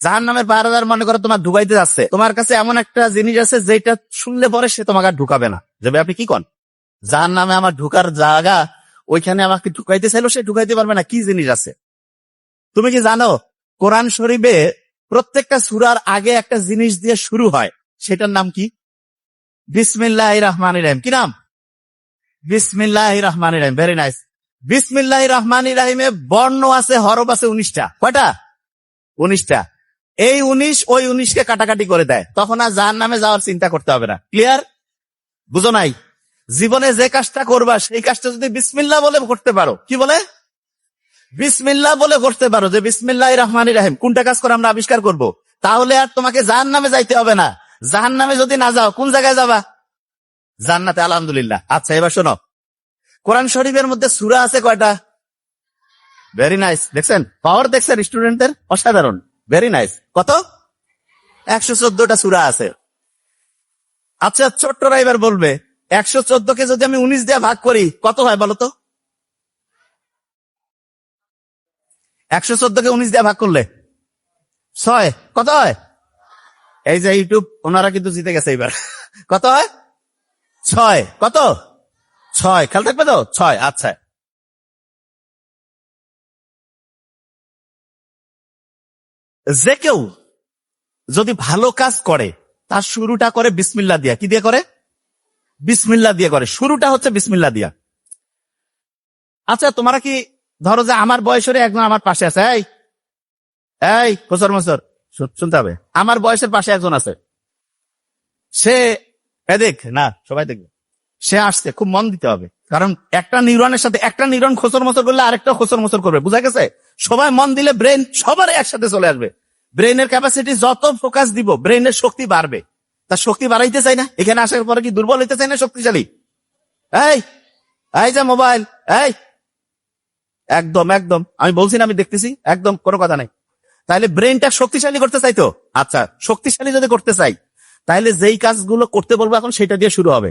জাহান নামের পাহারাদার মনে করো তোমার ঢুকাইতে যাচ্ছে। তোমার কাছে এমন একটা জিনিস আছে যেটা শুনলে পরে সে তোমাকে আর ঢুকাবে না। যাবে আপনি কি কন? জাহান নামে আমার ঢুকার জায়গা, ওইখানে আমাকে ঢুকাইতে চাইলো, সে ঢুকাইতে পারবে না। কি জিনিস আছে? তুমি কি জানো, কোরআন শরীফে প্রত্যেকটা সুরার আগে একটা জিনিস দিয়ে শুরু হয়, সেটার নাম কি? বিসমিল্লাহ রহমান রাহিম। কি নাম? বিসমিল্লাহ রহমান রাহিম। ভেরি নাইস বিসমিল্লাহ রহমান রাহিমে বর্ণ আছে, হরফ আছে উনিশটা। কয়টা? উনিশটা। এই উনিশ, ওই উনিশকে কাটাকাটি করে দেয়। তখন আর জাহান নামে যাওয়ার চিন্তা করতে হবে না। ক্লিয়ার বুঝো নাই? জীবনে যে কাজটা করবা, সেই কাজটা যদি বিসমিল্লাহ বলে করতে পারো, কি বলে? বিসমিল্লা বলে করতে পারো যে বিসমিল্লাহ রহমান রাহিম, কোনটা কাজ করে আমরা আবিষ্কার করব? তাহলে আর তোমাকে জাহান নামে যাইতে হবে না। জাহান নামে যদি না যাও, কোন জায়গায় যাবা? জান্নাতে, আলহামদুলিল্লাহ। আচ্ছা এবার শোনো। কোরআন শরীফের মধ্যে সুরা আছে কয়টা? ভেরি নাইস দেখছেন? পাওয়ার দেখছেন স্টুডেন্টদের অসাধারণ। ভেরি নাইস কত? একশো চোদ্দটা সুরা আছে। আচ্ছা ছোট্টরা এবার বলবে, একশো চোদ্দ কে যদি আমি উনিশ দিয়ে ভাগ করি, কত হয় বলো তো একশো চোদ্দকে উনিশ দিয়ে ভাগ করলে, ছয়, কত হয়? এই যে ইউটিউব, ওনারা কিন্তু জিতে গেছে এবার কত হয়? ছয়, কত? ছয়, খেয়াল থাকবে তো? ছয় আচ্ছা। যে কেউ যদি ভালো কাজ করে, তার শুরুটা করে বিসমিল্লা দিয়া। কি দিয়ে করে? বিসমিল্লা দিয়ে করে। শুরুটা হচ্ছে বিসমিল্লা দিয়া। আচ্ছা তোমরা কি ধরো যে আমার বয়সের একজন আমার পাশে আছে। এই এই বছর বছর শুনতে হবে। আমার বয়সের পাশে একজন আছে। সে দেখ, না, সবাই দেখবে। সে আসছে, খুব মন দিতে হবে। কারণ একটা নিউরনের সাথে একটা নিউরন খোসর মসর করলে আরেকটা খোসর মসর করবে। বুঝা গেছে? সবাই মন দিলে ব্রেন সবার একসাথে চলে আসবে। ব্রেনের ক্যাপাসিটি যত ফোকাস দিব ব্রেনের শক্তি বাড়বে। তার শক্তি বাড়াইতে চাই না? এখানে আসার পরে কি দুর্বল হইতে চাই না শক্তিশালী? এই এই যে মোবাইল এই। একদম একদম। আমি বলছি না, আমি দেখতেছি, একদম কোনো কথা নাই। তাহলে ব্রেনটা শক্তিশালী করতে চাই তো আচ্ছা শক্তিশালী যদি করতে চাই তাহলে যেই কাজগুলো করতে বলব এখন, সেটা দিয়ে শুরু হবে।